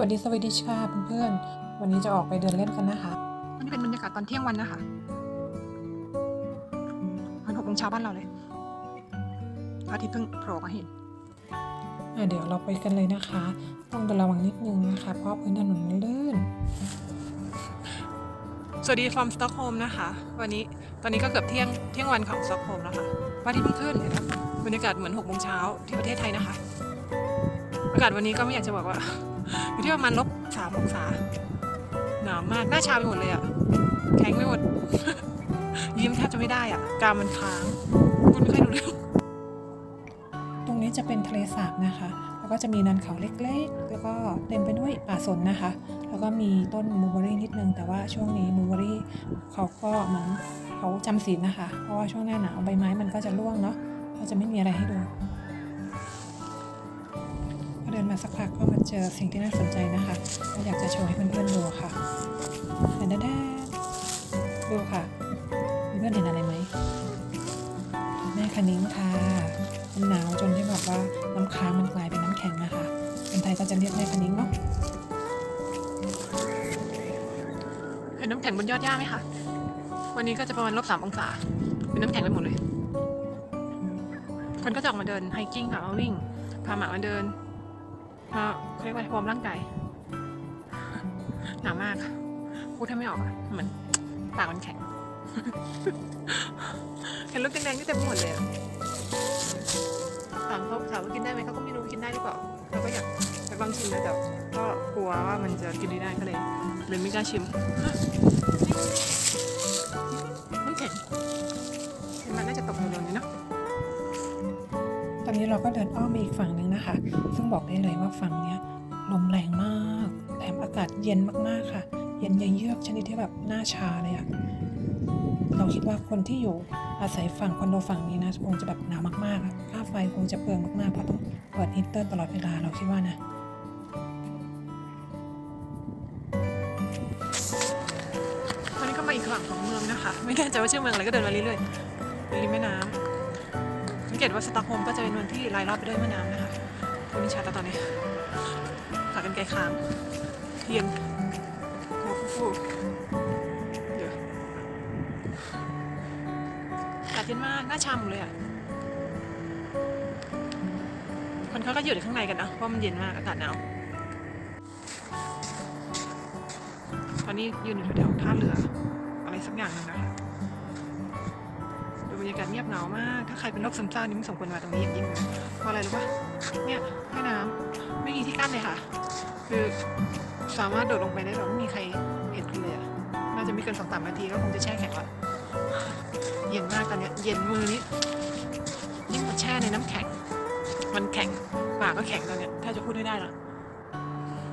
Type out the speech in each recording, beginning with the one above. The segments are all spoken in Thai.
วัสดีสวัสดีค่ะเพื่อนๆ วันนี้จะออกไปเดินเล่นกันนะคะอันนี้เป็นบรรยากาศตอนเที่ยงวันนะคะมันหกโมงเช้าบ้านเราเลยพระอาทิตย์เพิ่งโผล่มาเห็นอะเดี๋ยวเราไปกันเลยนะคะ ต้องระวังนิดนึงนะคะ เพราะพื้นถนนมันลื่น สวัสดีฟอร์มสต็อกโฮล์มนะคะ วันนี้ตอนนี้ก็เกือบเที่ยงเที่ยงวันของสต็อกโฮล์มแล้วค่ะพระอาทิตย์เพิ่งขึ้นเห็นไหมบรรยากาศเหมือนหกโมงเช้าที่ประเทศไทยนะคะ อากาศวันนี้ก็ไม่อยากจะบอกว่า อยู่ที่ประมาณลบสามองศาหนาวมากหน้าชาไปหมดเลยอะแข็งไปหมด ยิ้มแทบจะไม่ได้อะกามันค้างพูดไม่ค่อยรู้เรื่องตรงนี้จะเป็นทะเลสาบนะคะ แล้วก็จะมีนันเขาเล็กๆ แล้วก็เต็มไปด้วยป่าสนนะคะ แล้วก็มีต้นมูเบอรี่นิดนึง แต่ว่าช่วงนี้มูเบอรี่เขาก็เหมือนเขาจำศีลนะคะ เพราะว่าช่วงหน้าหนาวใบไม้มันก็จะร่วงเนาะก็จะไม่มีอะไรให้ดู ดินมาสักพักก็มาเจอสิ่งที่น่าสนใจนะคะก็อยากจะโชว์ให้เพื่อนๆดูค่ะแดนแดนดูค่ะเพื่อนเห็นอะไรไหมแม่คะนิ้งค่ะมันหนาวจนที่แบบว่าน้ำค้างมันกลายเป็นน้ำแข็งนะคะคนไทยก็จะเรียกแม่คะนิ้งเนาะเห็นน้ำแข็งบนยอดหญ้าไหมคะวันนี้ก็จะประมาณลบสามองศาเป็นน้ำแข็งไปหมดเลยคนก็จะออกมาเดินไฮกิ้งค่ะมาวิ่งพาหมามาเดิน มาเขาเรียกว่าวอร์มร่างกายหนามากพูดถ้าไม่ออกอะเหมือนปากมันแข็ง เห็นลูกแดงๆที่เต็มไปหมดเลยอะถามเขาถามว่ากินได้ไหมเขาก็ไม่รู้กินได้หรือเปล่าเราก็อยากไปลองชิมนะแต่ก็กลัวว่ามันจะกินไม่ได้ก็เลยเลยไม่กล้าชิมน้ำแข็งมันน่าจะตกเร็วๆนี้เน อนนี้เราก็เดินอ้อมไปอีกฝั่งหนึ่งนะคะ ซึ่งบอกได้เลยว่าฝั่งเนี้ยลมแรงมากแถมอากาศเย็นมากๆค่ะ เย็นเยือกชนิดที่แบบหน้าชาเลยอะเราคิดว่าคนที่อยู่อาศัยฝั่งคอนโดฝั่งนี้นะคงจะแบบหนาวมากๆอะค่าไฟคงจะเปลืองมากๆเพราะต้องเปิดฮีตเตอร์ตลอดเวลาเราคิดว่านะวันนี้ก็มาอีกฝั่งของเมืองนะคะ ไม่แน่ใจว่าชื่อเมืองอะไรก็เดินมาเรื่อยๆเป็นริมแม่น้ำ เกตว่าสต็อกโฮมก็จะเป็นเมืองที่รายรอบไปด้วยแม่น้ำนะคะคุณนิชาตตอนนี้ขากกันไกลค้างเย็นโอ้โหเดี๋ยวอากาศเย็นมากหน้าชาหมเลยอะคนเขาก็อยู่ในข้างในกันนะเพราะมันเย็นมากอากาศหนาวตอนนี้ยืนอยู่แถวท่าเรือ อะไรสักอย่างหนึงนะคะ บรรยากาศเงียบเหงามาก ถ้าใครเป็นโรคซึมเศร้านี่ไม่สมควรมาตรงนี้อย่างยิ่งเลยเพราะอะไรรู้ปะเนี่ยแม่น้ำไม่มีที่กั้นเลยค่ะ คือสามารถโดดลงไปได้แบบไม่มีใครเห็นคุณเลยอะน่าจะไม่เกินสองสามนาทีก็คงจะแช่แข็งละเย็นมากตอนเนี้ยเย็นมือนี้ยิ่งกว่าแช่ในน้ำแข็ง มันแข็งปากก็แข็งตอนเนี้ยถ้าจะพูดไม่ได้ละ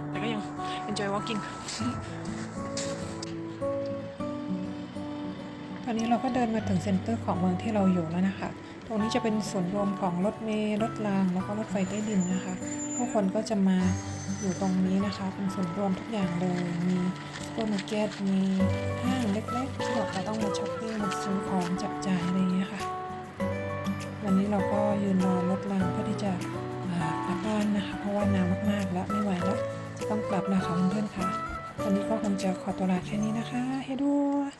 แต่ก็ยัง enjoy walking ตอนนี้เราก็เดินมาถึงเซ็นเตอร์ของเมืองที่เราอยู่แล้วนะคะ ตรงนี้จะเป็นส่วนรวมของรถเมล์รถราง แล้วก็รถไฟใต้ดินนะคะ ผู้คนก็จะมาอยู่ตรงนี้นะคะ เป็นส่วนรวมทุกอย่างเลย มีซูเปอร์มาร์เก็ต มีห้างเล็กๆที่เราจะต้องมาช้อปปิ้งมาซื้อของจับจ่ายอะไรอย่างเงี้ยค่ะ วันนี้เราก็ยืนรอรถรางเพื่อที่จะกลับบ้านนะคะ เพราะว่าหนาวมากๆแล้วไม่ไหวแล้วจะต้องกลับแล้วค่ะเพื่อนๆค่ะ วันนี้ก็คงจะขอตัวลาแค่นี้นะคะให้ด้วย